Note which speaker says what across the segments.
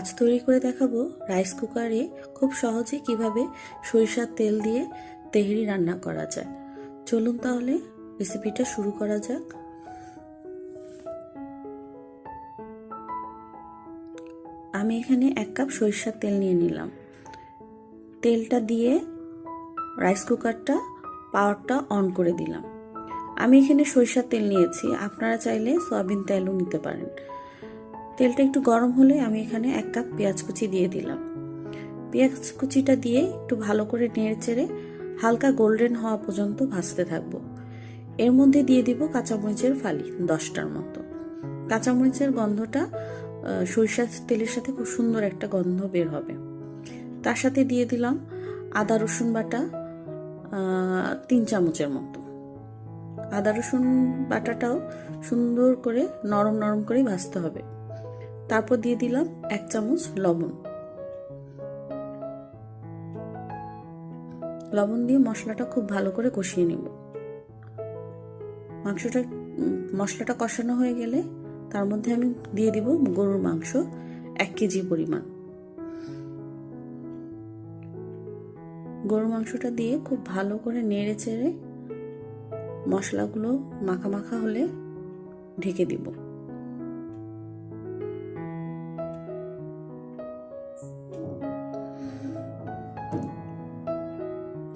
Speaker 1: আজ তৈরি করে দেখাবো। রাইস কুকারে খুব সহজে কীভাবে সরিষার তেল দিয়ে তেহরি রান্না করা যায়। চলুন তাহলে রেসিপিটা শুরু করা যাক। আমি এখানে এক কাপ সরিষার তেল নিয়ে নিলাম। তেলটা দিয়ে রাইস কুকারটা পাওয়ারটা অন করে দিলাম। আমি এখানে সরিষার তেল নিয়েছি। আপনারা চাইলে সয়াবিন তেলও নিতে পারেন। তেলটা একটু গরম হলে আমি এখানে এক কাপ পেঁয়াজ কুচি দিয়ে দিলাম। পেঁয়াজ কুচিটা দিয়ে একটু ভালো করে নেড়ে চেড়ে হালকা গোল্ডেন হওয়া পর্যন্ত ভাজতে থাকব। এর মধ্যে দিয়ে দিব কাঁচামরিচের ফালি, দশটার মতো। কাঁচামরিচের গন্ধটা সরিষার তেলের সাথে খুব সুন্দর একটা গন্ধ বের হবে। তার সাথে দিয়ে দিলাম আদা, রসুন বাটা তিন চামচের মতো। আদা, রসুন বাটাটাও সুন্দর করে নরম নরম করে ভাজতে হবে। তারপর দিয়ে দিলাম এক চামচ লবণ। লবণ দিয়ে মশলাটা খুব ভালো করে কষিয়ে নেব। মাংসটা মশলাটা কষানো হয়ে গেলে তার মধ্যে আমি দিয়ে দিব গরুর মাংস এক কেজি পরিমাণ। গরুর মাংসটা দিয়ে খুব ভালো করে নেড়ে চেড়ে মশলাগুলো মাখা মাখা হলে ঢেকে দিব।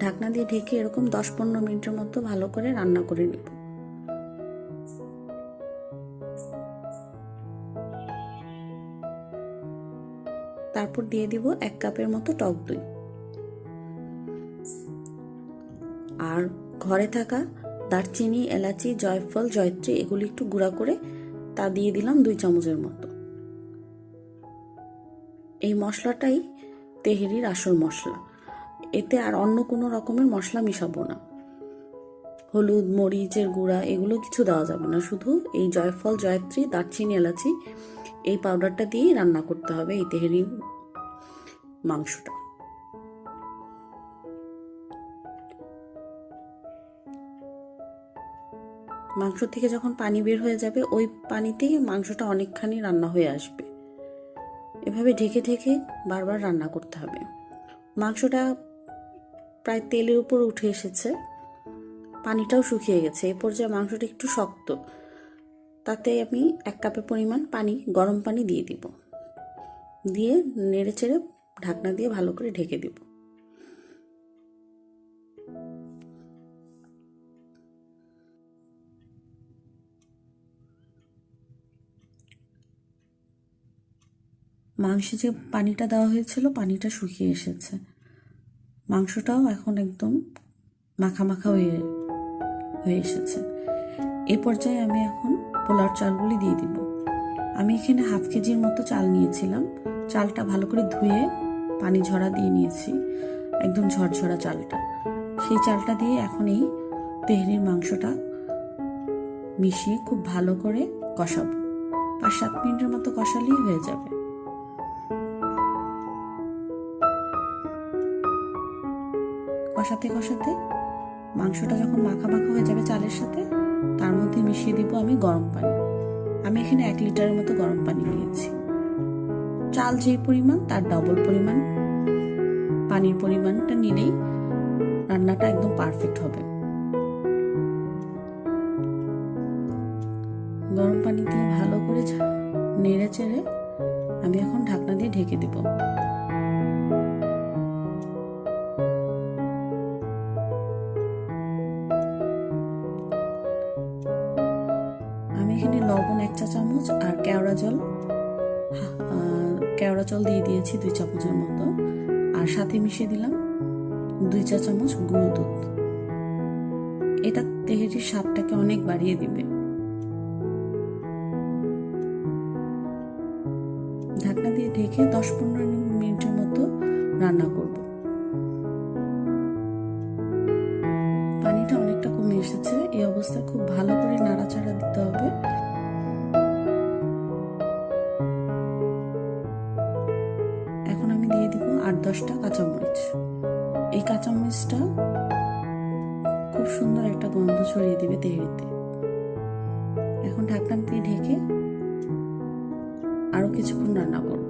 Speaker 1: ঢাকনা দিয়ে ঢেকে এরকম দশ পনেরো মিনিটের মতো ভালো করে রান্না করে নেব। তারপর দিয়ে দিব এক কাপের মতো টক দই। আর ঘরে থাকা দারচিনি, এলাচি, জয়ফল, জয়ত্রী এগুলি একটু গুঁড়া করে তা দিয়ে দিলাম দুই চামচের মতো। এই মশলাটাই তেহেরির আসল মশলা। এতে আর অন্য কোনো রকমের মশলা মিশাবো না। হলুদ, মরিচের গুঁড়া, এগুলো কিছু দেওয়া যাবে না। শুধু এই জয়ফল, জয়ত্রী, দারচিনি, এলাচি এই পাউডারটা দিয়েই রান্না করতে হবে এই তেহেরি মাংসটা। মাংস থেকে যখন পানি বের হয়ে যাবে, ওই পানিতেই মাংসটা অনেকখানি রান্না হয়ে আসবে। এভাবে ঢেকে ঢেকে বারবার রান্না করতে হবে। মাংসটা প্রায় তেলের উপর উঠে এসেছে। পানিটাও শুকিয়ে গেছে। এ পর্যায়ে মাংসটা একটু শক্ত। তাতে আমি এক কাপের পরিমাণ পানি, গরম পানি দিয়ে দিব। দিয়ে নেড়ে চেড়ে ঢাকনা দিয়ে ভালো করে ঢেকে দিব। মাংসে যে পানিটা দেওয়া হয়েছিল, পানিটা শুকিয়ে এসেছে। মাংসটাও এখন একদম মাখা মাখা হয়ে হয়ে এসেছে। এ পর্যায়ে আমি এখন পোলার চালগুলি দিয়ে দিব। আমি এখানে হাফ কেজির মতো চাল নিয়েছিলাম। চালটা ভালো করে ধুয়ে পানি ঝরা দিয়ে নিয়েছি, একদম ঝরঝরা চালটা। সেই চালটা দিয়ে এখন এই তেহরির মাংসটা মিশিয়ে খুব ভালো করে কষাবো। পাঁচ সাত মিনিটের মতো কষালেই হয়ে যাবে। কষাতে কষাতে মাংসটা যখন মাখা মাখা হয়ে যাবে চালের সাথে, তার মধ্যে মিশিয়ে দিব আমি গরম পানি। আমি এখানে এক লিটারের মতো গরম পানি নিয়েছি। চাল যেই পরিমাণ, তার ডবল পরিমাণ। পানির পরিমাণটা নিলেই রান্নাটা একদম পারফেক্ট হবে। গরম পানি দিয়ে ভালো করে নেড়ে চেড়ে আমি এখন ঢাকনা দিয়ে ঢেকে দেবো। এক চা চামচ আর কেওড়া জল। কেওড়া জল দিয়ে দিয়েছি দুই চামচের মতো। আর সাথে মিশিয়ে দিলাম দুই চা চামচ গুঁড়ো দুধ। এটা তেহেরির স্বাদটাকে অনেক বাড়িয়ে দিবে। ঢাকনা দিয়ে ঢেকে দশ পনেরো মিনিটের মতো রান্না করব। পানিটা অনেকটা কমে এসেছে। এই অবস্থায় খুব ভালো করে নাড়াচাড়া দিতে হবে। দশটা কাঁচামরিচ। এই কাঁচামরিচটা খুব সুন্দর একটা গন্ধ ছড়িয়ে দিবে তেহরিতে। এখন ঢাকনা দিয়ে ঢেকে আরও কিছুক্ষণ রান্না করব।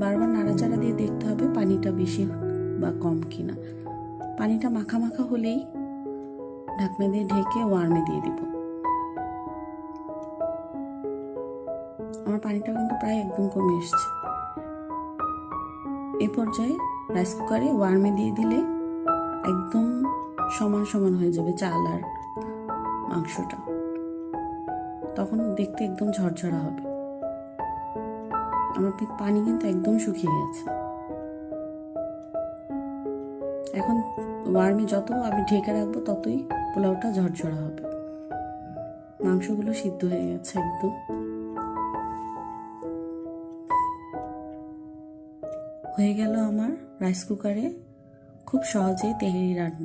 Speaker 1: বারবার নাড়াচাড়া দিয়ে দেখতে হবে পানিটা বেশি বা কম কিনা। পানিটা মাখা মাখা হলেই ঢাকনা দিয়ে ঢেকে ওয়ার্মে দিয়ে দিব। আমার পানিটা কিন্তু প্রায় একদম কমে এসছে। এই পর্যায়ে রাইস কুকারে ওয়ার্মে দিয়ে দিলে একদম সমান সমান হয়ে যাবে চাল আর মাংসটা। তখন দেখতে একদম ঝরঝরা হবে। আমার পানি কিন্তু একদম শুকিয়ে গেছে। এখন ওয়ার্মে যত আমি ঢেকে রাখব ততই পোলাওটা ঝরঝরা হবে। মাংসগুলো সিদ্ধ হয়ে গেছে একদম। হয়ে গেল আমার রাইস কুকারে খুব সহজেই তেহেরি রান্না।